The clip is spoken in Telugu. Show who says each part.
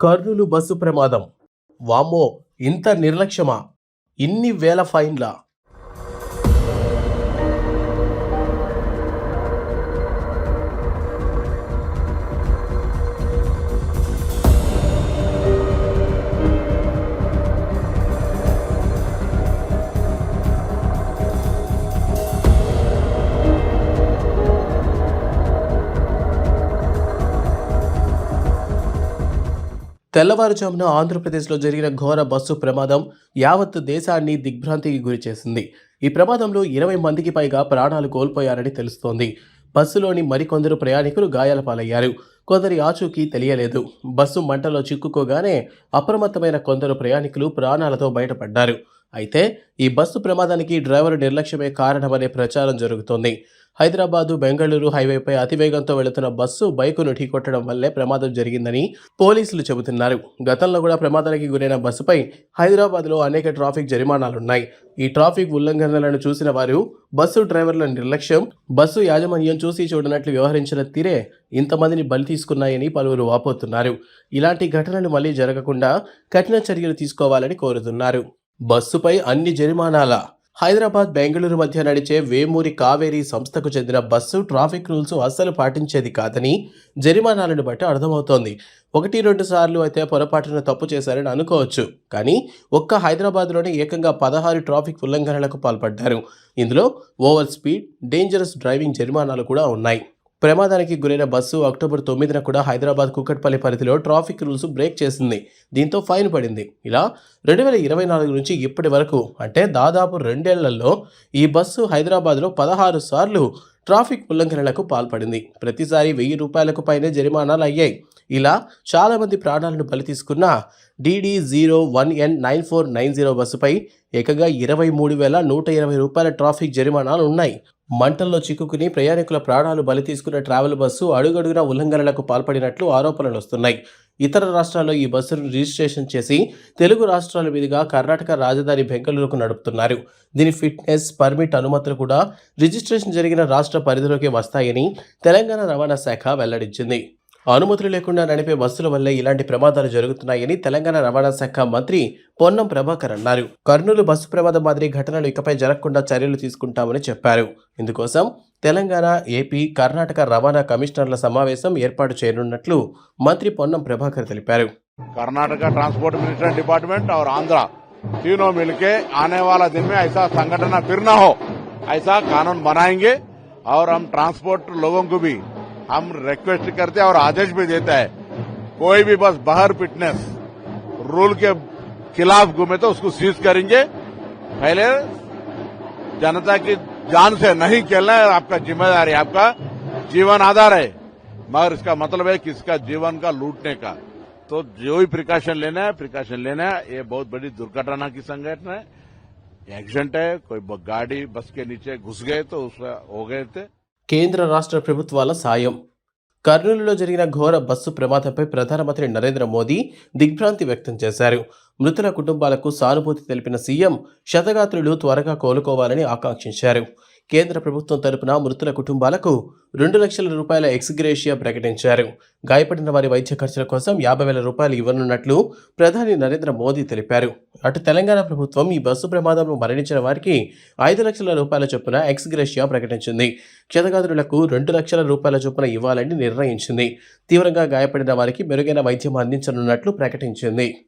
Speaker 1: కర్నూలు బస్సు ప్రమాదం. వామ్మో ఇంత నిర్లక్ష్యమా? ఇన్ని వేల ఫైన్లా? తెల్లవారుజామున ఆంధ్రప్రదేశ్లో జరిగిన ఘోర బస్సు ప్రమాదం యావత్ దేశాన్ని దిగ్భ్రాంతికి గురిచేసింది ఈ ప్రమాదంలో ఇరవై మందికి పైగా ప్రాణాలు కోల్పోయారని తెలుస్తోంది. బస్సులోని మరికొందరు ప్రయాణికులు గాయాల పాలయ్యారు. కొందరి ఆచూకీ తెలియలేదు. బస్సు మంటలో చిక్కుకోగానే అప్రమత్తమైన కొందరు ప్రయాణికులు ప్రాణాలతో బయటపడ్డారు. అయితే ఈ బస్సు ప్రమాదానికి డ్రైవర్ నిర్లక్ష్యమే కారణమనే ప్రచారం జరుగుతోంది. హైదరాబాదు బెంగళూరు హైవేపై అతివేగంతో వెళుతున్న బస్సు బైకును ఢీకొట్టడం వల్లే ప్రమాదం జరిగిందని పోలీసులు చెబుతున్నారు. గతంలో కూడా ప్రమాదానికి గురైన బస్సుపై హైదరాబాద్లో అనేక ట్రాఫిక్ జరిమానాలున్నాయి. ఈ ట్రాఫిక్ ఉల్లంఘనలను చూసిన వారు బస్సు డ్రైవర్ల నిర్లక్ష్యం బస్సు యాజమాన్యం చూసి చూడనట్లు వ్యవహరించిన తీరే ఇంతమందిని బలి తీసుకున్నాయని పలువురు వాపోతున్నారు. ఇలాంటి ఘటనలు మళ్ళీ జరగకుండా కఠిన చర్యలు తీసుకోవాలని కోరుతున్నారు. బస్సుపై అన్ని జరిమానాల. హైదరాబాద్ బెంగళూరు మధ్య నడిచే వేమూరి కావేరీ సంస్థకు చెందిన బస్సు ట్రాఫిక్ రూల్స్ అస్సలు పాటించేది కాదని జరిమానాలను బట్టి అర్థమవుతోంది. ఒకటి రెండు సార్లు అయితే పొరపాటున తప్పు చేశారని అనుకోవచ్చు. కానీ ఒక్క హైదరాబాద్లోనే ఏకంగా పదహారు ట్రాఫిక్ ఉల్లంఘనలకు పాల్పడ్డారు. ఇందులో ఓవర్ స్పీడ్ డేంజరస్ డ్రైవింగ్ జరిమానాలు కూడా ఉన్నాయి. ప్రమాదానికి గురైన బస్సు అక్టోబర్ తొమ్మిదిన కూడా హైదరాబాద్ కుక్కట్పల్లి పరిధిలో ట్రాఫిక్ రూల్స్ బ్రేక్ చేసింది. దీంతో ఫైన్ పడింది. ఇలా రెండు వేల ఇరవై నాలుగు నుంచి ఇప్పటి వరకు అంటే దాదాపు రెండేళ్ళలో ఈ బస్సు హైదరాబాద్లో పదహారు సార్లు ట్రాఫిక్ ఉల్లంఘనలకు పాల్పడింది. ప్రతిసారి వెయ్యి రూపాయలకు పైనే జరిమానాలు అయ్యాయి. ఇలా చాలామంది ప్రాణాలను బలి తీసుకున్న DD zero one N nine four nine zero బస్సుపై ఏకంగా ఇరవై మూడు వేల నూట ఇరవై రూపాయల ట్రాఫిక్ జరిమానాలు ఉన్నాయి. మంటల్లో చిక్కుకుని ప్రయాణికుల ప్రాణాలు బలి తీసుకున్న ట్రావెల్ బస్సు అడుగడుగున ఉల్లంఘనలకు పాల్పడినట్లు ఆరోపణలు వస్తున్నాయి. ఇతర రాష్ట్రాల్లో ఈ బస్సును రిజిస్ట్రేషన్ చేసి తెలుగు రాష్ట్రాల మీదుగా కర్ణాటక రాజధాని బెంగళూరుకు నడుపుతున్నారు. దీని ఫిట్నెస్ పర్మిట్ అనుమతులు కూడా రిజిస్ట్రేషన్ జరిగిన రాష్ట్ర పరిధిలోకి వస్తాయని తెలంగాణ రవాణా శాఖ వెల్లడించింది. అనుమతులు లేకుండా నడిపే బస్సుల వల్లే ఇలాంటి ప్రమాదాలు జరుగుతున్నాయని తెలంగాణ రవాణా శాఖ మంత్రి పొన్నం ప్రభాకర్ అన్నారు కర్నూలు బస్సు ప్రమాదం మాదిరి ఘటనలు ఇకపై జరగకుండా చర్యలు తీసుకుంటామని చెప్పారు ఇందుకోసం తెలంగాణ ఏపీ కర్ణాటక రవాణా కమిషనర్ల సమావేశం ఏర్పాటు చేయనున్నట్లు మంత్రి పొన్నం ప్రభాకర్ తెలిపారు
Speaker 2: कर्नाटका ट्रांसपोर्ट मिनिस्टर डिपार्टमेंट और आंध्रा तीनों मिलके आने वाला दिन में ऐसा संगठन फिर न हो ऐसा कानून बनाएंगे और हम ट्रांसपोर्ट लोगों को भी हम रिक्वेस्ट करते हैं और आदेश भी देता है। कोई भी बस बाहर फिटनेस रूल के खिलाफ घूमे तो उसको सीज करेंगे। पहले जनता की जान से नहीं खेलना है, आपका ज़िम्मेदारी आपका जीवन आधार है। मगर इसका मतलब है किसका जीवन का लूटने का। तो जो भी प्रिकॉशन लेना है प्रिकॉशन लेना है। ये बहुत बड़ी दुर्घटना की संगठन है। एक्सीडेंट है, कोई गाड़ी बस के नीचे घुस गए तो उसका हो गए थे।
Speaker 1: కేంద్ర రాష్ట్ర ప్రభుత్వాల సాయం. కర్నూలులో జరిగిన ఘోర బస్సు ప్రమాదంపై ప్రధానమంత్రి నరేంద్ర మోదీ దిగ్భ్రాంతి వ్యక్తం చేశారు. మృతుల కుటుంబాలకు సానుభూతి తెలిపిన సీఎం శతగాత్రులు త్వరగా కోలుకోవాలని ఆకాంక్షించారు. కేంద్ర ప్రభుత్వం తరపున మృతుల కుటుంబాలకు రెండు లక్షల రూపాయల ఎక్స్గ్రేషియా ప్రకటించారు. గాయపడిన వారి వైద్య ఖర్చుల కోసం యాభై వేల రూపాయలు ఇవ్వనున్నట్లు ప్రధాని నరేంద్ర మోదీ తెలిపారు. అటు తెలంగాణ ప్రభుత్వం ఈ బస్సు ప్రమాదంలో మరణించిన వారికి ఐదు లక్షల రూపాయల చొప్పున ఎక్స్గ్రేషియా ప్రకటించింది. క్షతగాత్రులకు రెండు లక్షల రూపాయల చొప్పున ఇవ్వాలని నిర్ణయించింది. తీవ్రంగా గాయపడిన వారికి మెరుగైన వైద్యం అందించనున్నట్లు ప్రకటించింది.